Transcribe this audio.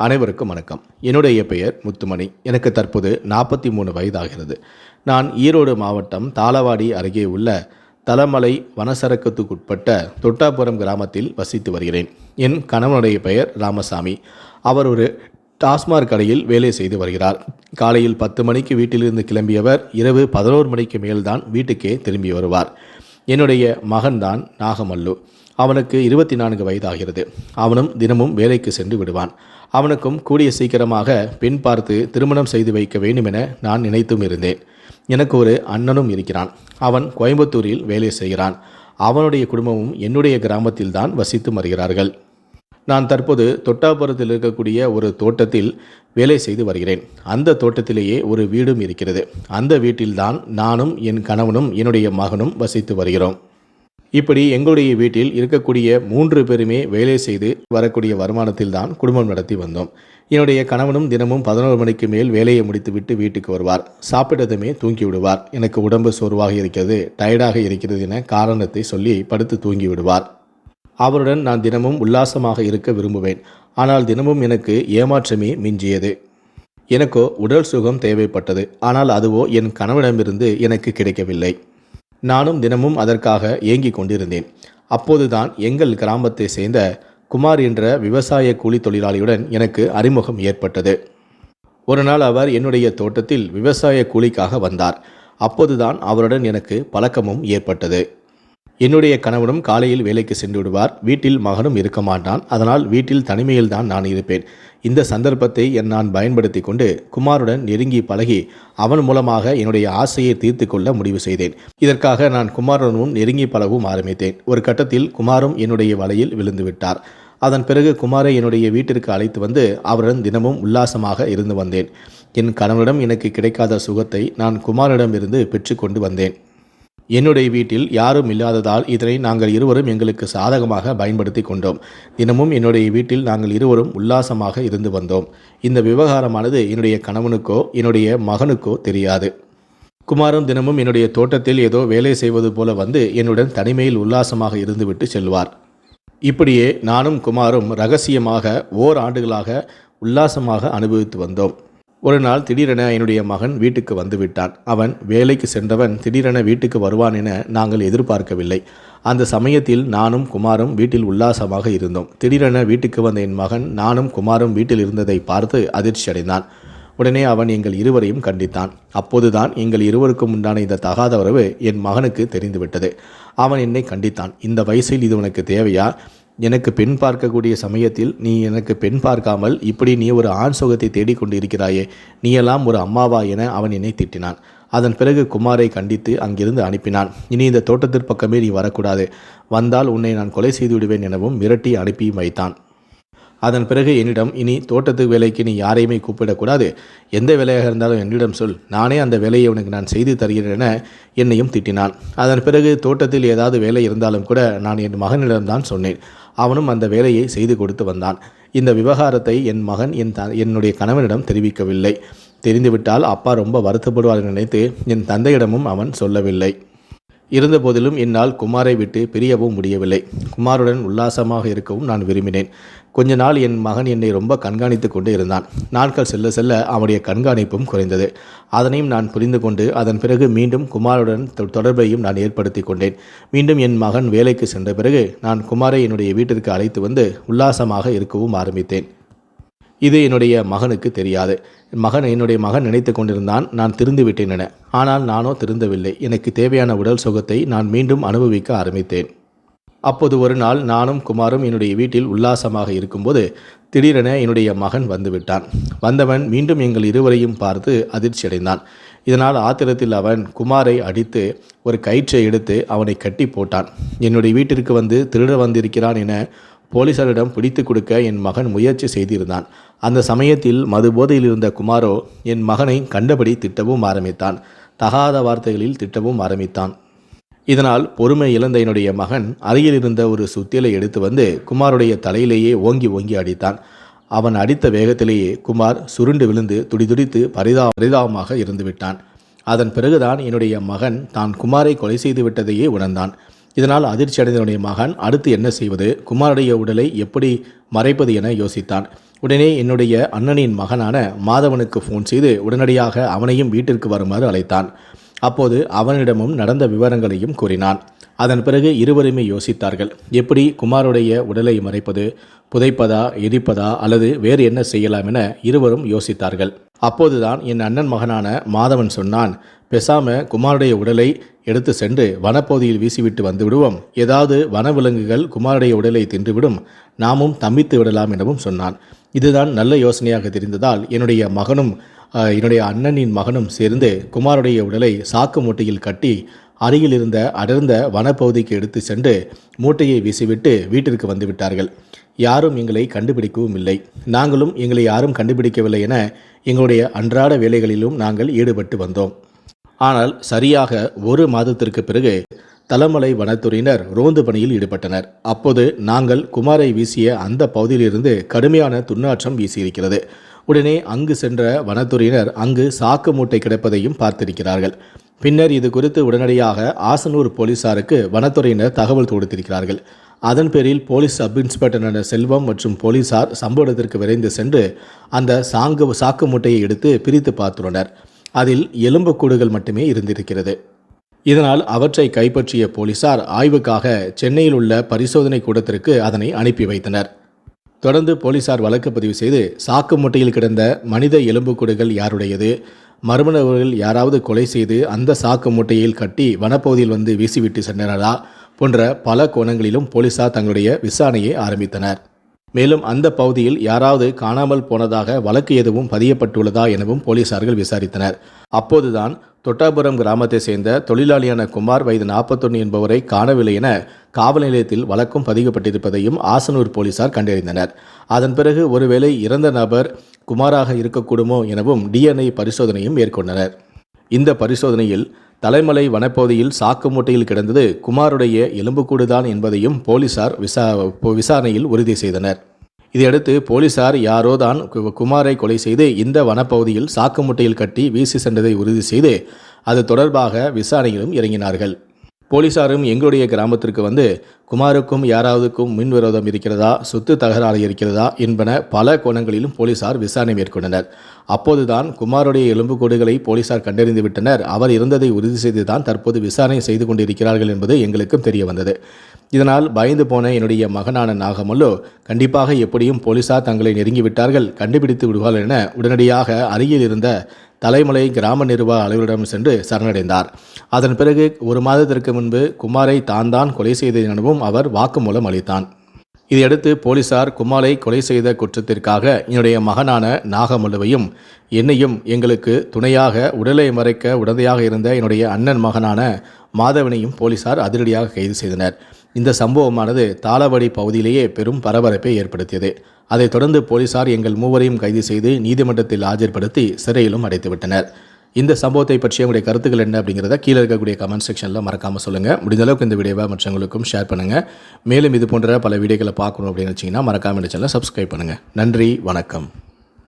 அனைவருக்கும் வணக்கம். என்னுடைய பெயர் முத்துமணி. எனக்கு தற்போது நாற்பத்தி மூணு வயதாகிறது. நான் ஈரோடு மாவட்டம் தாளவாடி அருகே உள்ள தலமலை வனசரக்கத்துக்குட்பட்ட தொட்டாபுரம் கிராமத்தில் வசித்து வருகிறேன். என் கணவனுடைய பெயர் ராமசாமி. அவர் ஒரு டாஸ்மாக் கடையில் வேலை செய்து வருகிறார். காலையில் பத்து மணிக்கு வீட்டிலிருந்து கிளம்பியவர் இரவு பதினோரு மணிக்கு மேல்தான் வீட்டுக்கே திரும்பி வருவார். என்னுடைய மகன்தான் நாகமல்லு. அவனுக்கு இருபத்தி நான்கு வயதாகிறது. அவனும் தினமும் வேலைக்கு சென்று விடுவான். அவனுக்கும் கூடிய சீக்கிரமாக பெண் பார்த்து திருமணம் செய்து வைக்க வேண்டுமென நான் நினைத்தும் இருந்தேன். எனக்கு ஒரு அண்ணனும் இருக்கிறான். அவன் கோயம்புத்தூரில் வேலை செய்கிறான். அவனுடைய குடும்பமும் என்னுடைய கிராமத்தில்தான் வசித்து வருகிறார்கள். நான் தற்போது தொட்டாபுரத்தில் இருக்கக்கூடிய ஒரு தோட்டத்தில் வேலை செய்து வருகிறேன். அந்த தோட்டத்திலேயே ஒரு வீடும் இருக்கிறது. அந்த வீட்டில்தான் நானும் என் கணவனும் என்னுடைய மகனும் வசித்து வருகிறோம். இப்படி எங்களுடைய வீட்டில் இருக்கக்கூடிய மூன்று பேருமே வேலை செய்து வரக்கூடிய வருமானத்தில் தான் குடும்பம் நடத்தி வந்தோம். என்னுடைய கணவனும் தினமும் பதினோரு மணிக்கு மேல் வேலையை முடித்துவிட்டு வீட்டுக்கு வருவார். சாப்பிட்டதுமே தூங்கி விடுவார் எனக்கு உடம்பு சோர்வாக இருக்கிறது டயர்டாக இருக்கிறது என காரணத்தை சொல்லி படுத்து தூங்கி விடுவார் அவருடன் நான் தினமும் உல்லாசமாக இருக்க விரும்புவேன். ஆனால் தினமும் எனக்கு ஏமாற்றமே மிஞ்சியது. எனக்கோ உடல் சுகம் தேவைப்பட்டது. ஆனால் அதுவோ என் கணவனிடமிருந்து எனக்கு கிடைக்கவில்லை. நானும் தினமும் அதற்காக ஏங்கிக் கொண்டிருந்தேன். அப்போதுதான் எங்கள் கிராமத்தை சேர்ந்த குமார் என்ற விவசாய கூலி தொழிலாளியுடன் எனக்கு அறிமுகம் ஏற்பட்டது. ஒரு நாள் அவர் என்னுடைய தோட்டத்தில் விவசாய கூலிக்காக வந்தார். அப்போதுதான் அவருடன் எனக்கு பழக்கமும் ஏற்பட்டது. என்னுடைய கணவனும் காலையில் வேலைக்கு சென்று விடுவார் வீட்டில் மகனும் இருக்க மாட்டான். அதனால் வீட்டில் தனிமையில் தான் நான் இருப்பேன். இந்த சந்தர்ப்பத்தை என் நான் பயன்படுத்தி கொண்டு குமாருடன் நெருங்கி பழகி அவன் மூலமாக என்னுடைய ஆசையை தீர்த்து கொள்ள முடிவு செய்தேன். இதற்காக நான் குமாருடனும் நெருங்கி பழகவும் ஆரம்பித்தேன். ஒரு கட்டத்தில் குமாரும் என்னுடைய வலையில் விழுந்து விட்டார். அதன் பிறகு குமாரை என்னுடைய வீட்டிற்கு அழைத்து வந்து அவருடன் தினமும் உல்லாசமாக இருந்து வந்தேன். என் கணவனிடம் எனக்கு கிடைக்காத சுகத்தை நான் குமாரிடமிருந்து பெற்றுக்கொண்டு வந்தேன். என்னுடைய வீட்டில் யாரும் இல்லாததால் இதனை நாங்கள் இருவரும் எங்களுக்கு சாதகமாக பயன்படுத்தி கொண்டோம். தினமும் என்னுடைய வீட்டில் நாங்கள் இருவரும் உல்லாசமாக இருந்து வந்தோம். இந்த விவகாரமானது என்னுடைய கணவனுக்கோ என்னுடைய மகனுக்கோ தெரியாது. குமாரும் தினமும் என்னுடைய தோட்டத்தில் ஏதோ வேலை செய்வது போல வந்து என்னுடன் தனிமையில் உல்லாசமாக இருந்துவிட்டு செல்வார். இப்படியே நானும் குமாரும் ரகசியமாக ஓர் ஆண்டுகளாக உல்லாசமாக அனுபவித்து வந்தோம். ஒரு நாள் திடீரென என்னுடைய மகன் வீட்டுக்கு வந்துவிட்டான். அவன் வேலைக்கு சென்றவன் திடீரென வீட்டுக்கு வருவான் என நாங்கள் எதிர்பார்க்கவில்லை. அந்த சமயத்தில் நானும் குமாரும் வீட்டில் உல்லாசமாக இருந்தோம். திடீரென வீட்டுக்கு வந்த என் மகன் நானும் குமாரும் வீட்டில் இருந்ததை பார்த்து அதிர்ச்சி அடைந்தான் உடனே அவன் எங்கள் இருவரையும் கண்டித்தான். அப்போதுதான் எங்கள் இருவருக்கும் உண்டான இந்த தகாத உறவு என் மகனுக்கு தெரிந்துவிட்டது. அவன் என்னை கண்டித்தான். இந்த வயசில் இது உனக்கு தேவையா? எனக்கு பெண் பார்க்கக்கூடிய சமயத்தில் நீ எனக்கு பெண் பார்க்காமல் இப்படி நீ ஒரு ஆண் சுகத்தை தேடிக்கொண்டு இருக்கிறாயே நீயெல்லாம் ஒரு அம்மாவா என அவன் என்னை திட்டினான். அதன் பிறகு குமாரை கண்டித்து அங்கிருந்து அனுப்பினான். இனி இந்த தோட்டத்திற்கு பக்கமே நீ வரக்கூடாது. வந்தால் உன்னை நான் கொலை செய்து விடுவேன் எனவும் மிரட்டி அனுப்பி வைத்தான். அதன் பிறகு என்னிடம் இனி தோட்டத்து வேலைக்கு நீ யாரையுமே கூப்பிடக்கூடாது. எந்த வேலையாக இருந்தாலும் என்னிடம் சொல். நானே அந்த வேலையை உனக்கு நான் செய்து தருகிறேன் என என்னையும் திட்டினான். அதன் பிறகு தோட்டத்தில் ஏதாவது வேலை இருந்தாலும் கூட நான் என் மகனிடம்தான் சொன்னேன். அவனும் அந்த வேலையை செய்து கொடுத்து வந்தான். இந்த விவகாரத்தை என் மகன் என் த என்னுடைய கணவனிடம் தெரிவிக்கவில்லை. தெரிந்துவிட்டால் அப்பா ரொம்ப வருத்தப்படுவார் நினைத்து என் தந்தையிடமும் அவன் சொல்லவில்லை. இருந்தபோதிலும் என்னால் குமாரை விட்டு பிரியவும் முடியவில்லை. குமாருடன் உல்லாசமாக இருக்கவும் நான் விரும்பினேன். கொஞ்ச நாள் என் மகன் என்னை ரொம்ப கண்காணித்து கொண்டு இருந்தான். நாட்கள் செல்ல செல்ல அவனுடைய கண்காணிப்பும் குறைந்தது. அதனையும் நான் புரிந்து கொண்டு அதன் பிறகு மீண்டும் குமாருடன் தொ- தொடர்பையும் நான் ஏற்படுத்தி கொண்டேன். மீண்டும் என் மகன் வேலைக்கு சென்ற பிறகு நான் குமாரை என்னுடைய வீட்டிற்கு அழைத்து வந்து உல்லாசமாக இருக்கவும் ஆரம்பித்தேன். இது என்னுடைய மகனுக்கு தெரியாது. மகன் என்னுடைய மகன் நினைத்து கொண்டிருந்தான் நான் திருந்து விட்டேன் என. ஆனால் நானோ திருந்தவில்லை. எனக்கு தேவையான உடல் சுகத்தை நான் மீண்டும் அனுபவிக்க ஆரம்பித்தேன். அப்போது ஒரு நாள் நானும் குமாரும் என்னுடைய வீட்டில் உல்லாசமாக இருக்கும்போது திடீரென என்னுடைய மகன் வந்துவிட்டான். வந்தவன் மீண்டும் எங்கள் இருவரையும் பார்த்து அதிர்ச்சியடைந்தான். இதனால் ஆத்திரத்தில் அவன் குமாரை அடித்து ஒரு கயிற்றை எடுத்து அவனை கட்டி போட்டான். என்னுடைய வீட்டிற்கு வந்து திருட வந்திருக்கிறான் என போலீசாரிடம் பிடித்து கொடுக்க என் மகன் முயற்சி செய்திருந்தான். அந்த சமயத்தில் மது போதையில் இருந்த குமாரோ என் மகனை கண்டபடி திட்டவும் ஆரம்பித்தான். தகாத வார்த்தைகளில் திட்டவும் ஆரம்பித்தான். இதனால் பொறுமை இழந்த என்னுடைய மகன் அருகில் இருந்த ஒரு சுத்தியலை எடுத்து வந்து குமாருடைய தலையிலேயே ஓங்கி ஓங்கி அடித்தான். அவன் அடித்த வேகத்திலேயே குமார் சுருண்டு விழுந்து துடிதுடித்து பரிதா பரிதாபமாக இருந்துவிட்டான். அதன் பிறகுதான் என்னுடைய மகன் தான் குமாரை கொலை செய்து விட்டதையே உணர்ந்தான். இதனால் அதிர்ச்சி அடைந்தனுடைய மகன் அடுத்து என்ன செய்வது? குமாருடைய உடலை எப்படி மறைப்பது என யோசித்தான். உடனே என்னுடைய அண்ணனின் மகனான மாதவனுக்கு ஃபோன் செய்து உடனடியாக அவனையும் வீட்டிற்கு வருமாறு அழைத்தான். அப்போது அவனிடமும் நடந்த விவரங்களையும் கூறினான். அதன் பிறகு இருவருமே யோசித்தார்கள். எப்படி குமாருடைய உடலை மறைப்பது புதைப்பதா எரிப்பதா அல்லது வேறு என்ன செய்யலாம் என இருவரும் யோசித்தார்கள். அப்போதுதான் என் அண்ணன் மகனான மாதவன் சொன்னான் பெசாம குமாருடைய உடலை எடுத்து சென்று வனப்பகுதியில் வீசிவிட்டு வந்து விடுவோம் ஏதாவது வனவிலங்குகள் குமாருடைய உடலை தின்றுவிடும். நாமும் தம்பித்து விடலாம் எனவும் சொன்னான். இதுதான் நல்ல யோசனையாக தெரிந்ததால் என்னுடைய மகனும் என்னுடைய அண்ணனின் மகனும் சேர்ந்து குமாருடைய உடலை சாக்கு மூட்டையில் கட்டி அருகில் இருந்த அடர்ந்த வனப்பகுதிக்கு எடுத்து சென்று மூட்டையை வீசிவிட்டு வீட்டிற்கு வந்துவிட்டார்கள். யாரும் எங்களை கண்டுபிடிக்கவும் இல்லை. நாங்களும் எங்களை யாரும் கண்டுபிடிக்கவில்லை என எங்களுடைய அன்றாட வேலைகளிலும் நாங்கள் ஈடுபட்டு வந்தோம். ஆனால் சரியாக ஒரு மாதத்திற்கு பிறகு தலமலை வனத்துறையினர் ரோந்து பணியில் ஈடுபட்டனர். அப்போது நாங்கள் குமாரை வீசிய அந்த பகுதியிலிருந்து கடுமையான துர்நாற்றம் வீசியிருக்கிறது. உடனே அங்கு சென்ற வனத்துறையினர் அங்கு சாக்கு மூட்டை கிடப்பதையும் பார்த்திருக்கிறார்கள். பின்னர் இது குறித்து உடனடியாக ஆசனூர் போலீசாருக்கு வனத்துறையினர் தகவல் கொடுத்திருக்கிறார்கள் அதன் பேரில் போலீஸ் சப் இன்ஸ்பெக்டரான செல்வம் மற்றும் போலீசார் சம்பவ இடத்திற்கு விரைந்து சென்று அந்த சாங்கு சாக்கு மூட்டையை எடுத்து பிரித்து பார்த்துள்ளனர். அதில் எலும்புக்கூடுகள் மட்டுமே இருந்திருக்கிறது. இதனால் அவற்றை கைப்பற்றிய போலீசார் ஆய்வுக்காக சென்னையில் உள்ள பரிசோதனை கூடத்திற்கு அதனை அனுப்பி வைத்தனர். தொடர்ந்து போலீசார் வழக்கு பதிவு செய்து சாக்கு மூட்டையில் கிடந்த மனித எலும்புக்கூடுகள் யாருடையது? மர்ம நபர்கள் யாராவது கொலை செய்து அந்த சாக்கு மூட்டையில் கட்டி வனப்பகுதியில் வந்து வீசிவிட்டு சென்றனரா? போன்ற பல கோணங்களிலும் போலீசார் தங்களுடைய விசாரணையை ஆரம்பித்தனர். மேலும் அந்த பகுதியில் யாராவது காணாமல் போனதாக வழக்கு எதுவும் பதியப்பட்டுள்ளதா எனவும் போலீசார்கள் விசாரித்தனர். அப்போதுதான் தொட்டாபுரம் கிராமத்தை சேர்ந்த தொழிலாளியான குமார் வயது நாற்பத்தொன்று என்பவரை காணவில்லை என காவல் நிலையத்தில் வழக்கும் பதிக்கப்பட்டிருப்பதையும் ஆசனூர் போலீசார் கண்டறிந்தனர். அதன் பிறகு ஒருவேளை இறந்த நபர் குமாராக இருக்கக்கூடுமோ எனவும் டிஎன்ஐ பரிசோதனையும் மேற்கொண்டனர். இந்த பரிசோதனையில் தலைமலை வனப்பகுதியில் சாக்கு மூட்டையில் கிடந்தது குமாருடைய எலும்புக்கூடுதான் என்பதையும் போலீசார் விசா விசாரணையில் உறுதி செய்தனர். இதையடுத்து போலீசார் யாரோ தான் கு- குமாரை கொலை செய்து இந்த வனப்பகுதியில் சாக்கு முட்டையில் கட்டி வீசி சென்றதை உறுதி செய்து அது தொடர்பாக விசாரணையிலும் இறங்கினார்கள். போலீசாரும் எங்களுடைய கிராமத்திற்கு வந்து குமாருக்கும் யாராவதுக்கும் மின் விரோதம் இருக்கிறதா? சொத்து தகராறு இருக்கிறதா? என்பன பல கோணங்களிலும் போலீசார் விசாரணை மேற்கொண்டனர். அப்போதுதான் குமாருடைய எலும்புக்கூடுகளை போலீசார் கண்டறிந்து விட்டனர். அவர் இருந்ததை உறுதி செய்துதான் தற்போது விசாரணை செய்து கொண்டிருக்கிறார்கள் என்பது எங்களுக்கும் தெரிய வந்தது இதனால் பயந்து போன என்னுடைய மகனான நாகமல்லோ கண்டிப்பாக எப்படியும் போலீசார் தங்களை நெருங்கி விட்டார்கள் கண்டுபிடித்து விடுவார்கள் என உடனடியாக அருகில் இருந்த தலைமலை கிராம நிர்வாக அலுவலரிடம் சென்று சரணடைந்தார். அதன் பிறகு ஒரு மாதத்திற்கு முன்பு குமாரை தான் தான் கொலை செய்தது எனவும் அவர் வாக்குமூலம் அளித்தான். இதையடுத்து போலீசார் குமாரை கொலை செய்த குற்றத்திற்காக என்னுடைய மகனான நாகமல்லுவையும் என்னையும் எங்களுக்கு துணையாக உடலை மறைக்க உடந்தையாக இருந்த என்னுடைய அண்ணன் மகனான மாதவனையும் போலீசார் அதிரடியாக கைது செய்தனர். இந்த சம்பவமானது தாளவடி பகுதியிலேயே பெரும் பரபரப்பை ஏற்படுத்தியது. அதைத் தொடர்ந்து போலீசார் எங்கள் மூவரையும் கைது செய்து நீதிமன்றத்தில் ஆஜர்படுத்தி சிறையிலும் அடைத்துவிட்டனர். இந்த சம்பவத்தை பற்றிய உங்களுடைய கருத்துக்கள் என்ன அப்படிங்கிறத கீழே இருக்கக்கூடிய கமெண்ட் செக்ஷனில் மறக்காமல் சொல்லுங்கள் முடிந்த அளவுக்கு இந்த வீடியோவை மற்றவங்களுக்கும் ஷேர் பண்ணுங்கள் மேலும் இது போன்ற பல வீடியோக்களை பார்க்கணும் அப்படின்னு வச்சிங்கன்னா மறக்காமல் இந்த சேனலை சப்ஸ்கிரைப் பண்ணுங்கள் நன்றி வணக்கம்.